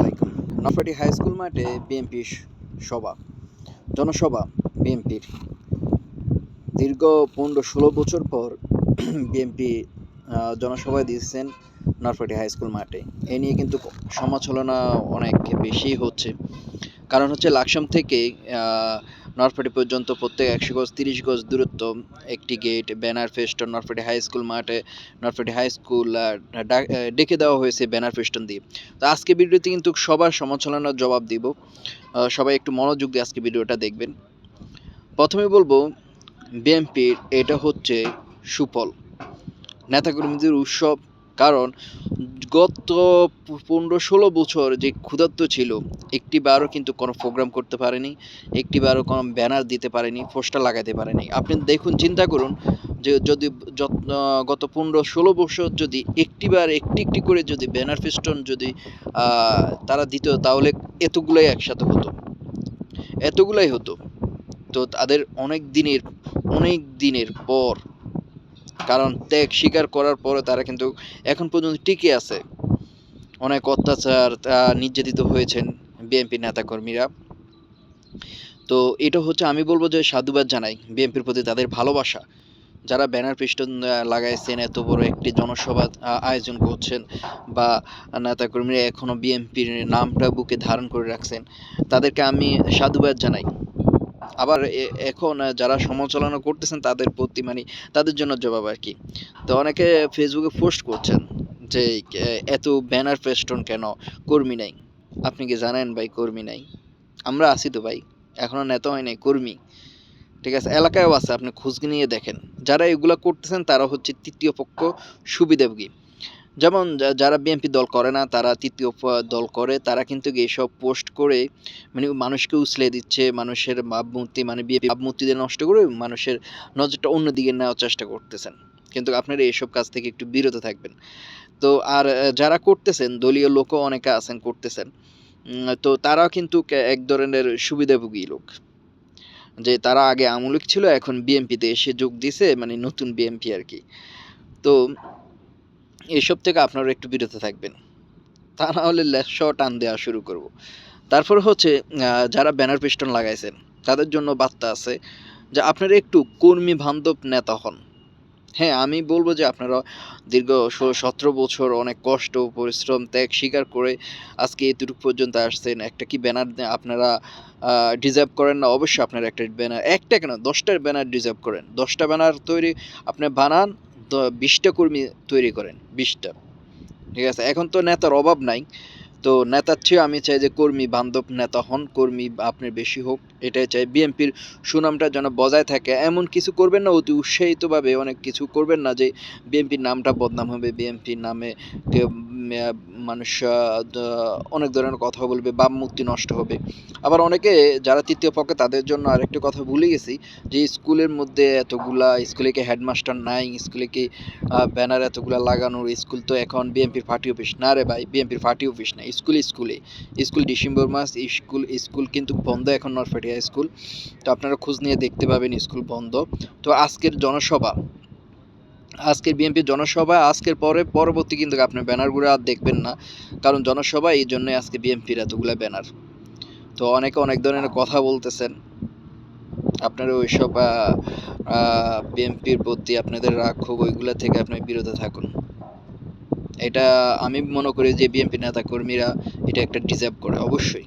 আলাইকুম। নফাটি high school মাঠে বিএনপির সভা, জনসভা বিএনপির। দীর্ঘ পনেরো ষোলো বছর পর বিএনপি জনসভায় দিয়েছেন নরফাটি হাই স্কুল মাঠে। এ নিয়ে কিন্তু সমালোচনা অনেক বেশি হচ্ছে। কারণ হচ্ছে লাকসাম থেকে নরফাটি পর্যন্ত প্রত্যেক একশো গজ, তিরিশ গজ দূরত্ব একটি gate banner festoon Norphati high school মাঠে, নরফাটি হাই স্কুল ডেকে দেওয়া হয়েছে ব্যানার ফেস্টন দিয়ে। তো আজকে ভিডিওতে কিন্তু সবার সমালোচনার জবাব দিব। সবাই একটু মনোযোগ দিয়ে আজকে ভিডিওটা দেখবেন। প্রথমে বলব বিএনপির এটা হচ্ছে সুফল। নেতাকর্মীদের উৎসব, কারণ গত পনেরো ষোলো বছর যে ক্ষুধার্ত ছিল একটি বারও কিন্তু কোনো প্রোগ্রাম করতে পারেনি একটি বারও কোনো ব্যানার দিতে পারেনি পোস্টার লাগাতে পারেনি। আপনি দেখুন, চিন্তা করুন যে যদি গত পনেরো ষোলো বছর যদি একটিবার, একটি একটি করে যদি ব্যানার ফেস্টন যদি তারা দিত, তাহলে এতগুলোই একসাথে হতো। এতগুলাই হতো। তো তাদের অনেক দিনের অনেক দিনের পর কারণ ত্যাগ স্বীকার করার পরে তারা কিন্তু এখন পর্যন্ত টিকে আছে। অনেক অত্যাচার নির্যাতিত হয়েছেন বিএনপি নেতাকর্মীরা। তো এটা হচ্ছে আমি বলব যে সাধুবাদ জানাই বিএনপির প্রতি তাদের ভালোবাসা। যারা ব্যানার পিস্টন লাগাইছেন, এত বড় একটি জনসভা আয়োজন করছেন বা নেতাকর্মীরা এখনও বিএনপির নামটা বুকে ধারণ করে রাখছেন, তাদেরকে আমি সাধুবাদ জানাই। আবার এখন যারা সমালোচনা করতেছেন তাদের প্রতি মানে তাদের জন্য জবাব আর কি। তো অনেকে ফেসবুকে পোস্ট করছেন যে এত ব্যানার ফেস্টন কেন? কর্মী নাই। আপনি কি জানেন ভাই কর্মী নাই? আমরা আছি তো ভাই। এখনও নেতা হয় নাই, কর্মী। ঠিক আছে, এলাকায়ও আছে, আপনি খোঁজ নিয়ে দেখেন। যারা এগুলা করতেছেন তারা হচ্ছে তৃতীয় পক্ষ সুবিধাভোগী যেমন যারা বিএনপি দল করে না, তারা তৃতীয় দল করে, তারা কিন্তু এইসব পোস্ট করে মানে মানুষকে উছলে দিচ্ছে, মানুষের ভাবমূর্তি মানে বিএনপি ভাবমূর্তিদের নষ্ট করে মানুষের নজরটা অন্যদিকে নেওয়ার চেষ্টা করতেছেন। কিন্তু আপনারা এইসব কাজ থেকে একটু বিরত থাকবেন। তো আর যারা করতেছেন, দলীয় লোকও অনেকে আছেন করতেছেন তো তারা কিন্তু এক ধরনের সুবিধাভোগী লোক। যে তারা আগে আমলিক ছিল, এখন বিএনপিতে এসে যোগ দিছে মানে নতুন বিএনপি আর কি। তো এসব থেকে আপনারা একটু বিরত থাকবেন। তা না হলে লেশ টান দেওয়া শুরু করব। তারপর হচ্ছে যারা ব্যানার পিস্টন লাগাইছেন, তাদের জন্য বার্তা আছে যে আপনারা একটু কর্মী বান্ধব নেতা হন। হ্যাঁ আমি বলব যে আপনারা দীর্ঘ ষোলো সতেরো বছর অনেক কষ্ট, পরিশ্রম, ত্যাগ স্বীকার করে আজকে এতটুকু পর্যন্ত আসছেন। একটা কি ব্যানার আপনারা ডিজার্ভ করেন না? অবশ্যই আপনারা একটা ব্যানার, একটা কেন? দশটার ব্যানার ডিজার্ভ করেন। দশটা ব্যানার তৈরি, আপনি বানান বিশটা কর্মী তৈরি করেন, বিশটা। ঠিক আছে? এখন তো নেতার অভাব নাই। তো নেতার চেয়ে আমি চাই যে কর্মী বান্ধব নেতা হন, কর্মী আপনার বেশি হোক, এটাই চাই। বিএনপির সুনামটা যেন বজায় থাকে। এমন কিছু করবেন না, অতি উৎসাহিতভাবে অনেক কিছু করবেন না যে বিএনপির নামটা বদনাম হবে, বিএনপির নামে মানুষ অনেক ধরনের কথা বলবে, বাম মুক্তি নষ্ট হবে। আবার অনেকে, যারা তৃতীয় পক্ষে, তাদের জন্য আরেকটা কথা ভুলে গেছি, যে স্কুলের মধ্যে এতগুলা, স্কুলে কি হেডমাস্টার নাই, স্কুলে কি ব্যানার এতগুলা লাগানোর, স্কুল তো এখন বিএনপির পার্টি অফিস। না রে ভাই, বিএনপির পার্টি অফিস না, স্কুল স্কুলে। স্কুল ডিসেম্বর মাস, স্কুল স্কুল কিন্তু বন্ধ এখন নরফেটিয়া স্কুল। তো আপনারা খোঁজ নিয়ে দেখতে পাবেন স্কুল বন্ধ। তো আজকের জনসভা আজকের বিএনপির জনসভা আজকের পরে পরবর্তী কিন্তু আপনার ব্যানারগুলো আর দেখবেন না। কারণ জনসভা এই জন্যই আজকে বিএনপির এতগুলা ব্যানার। তো অনেকে অনেক ধরনের কথা বলতেছেন। আপনারা ওইসব বিএনপির প্রতি আপনাদের রাগ ক্ষোভ, ওইগুলা থেকে আপনি বিরত থাকুন। এটা আমি মনে করি যে বিএনপি নেতা কর্মীরা এটা একটা ডিজার্ভ করে, অবশ্যই।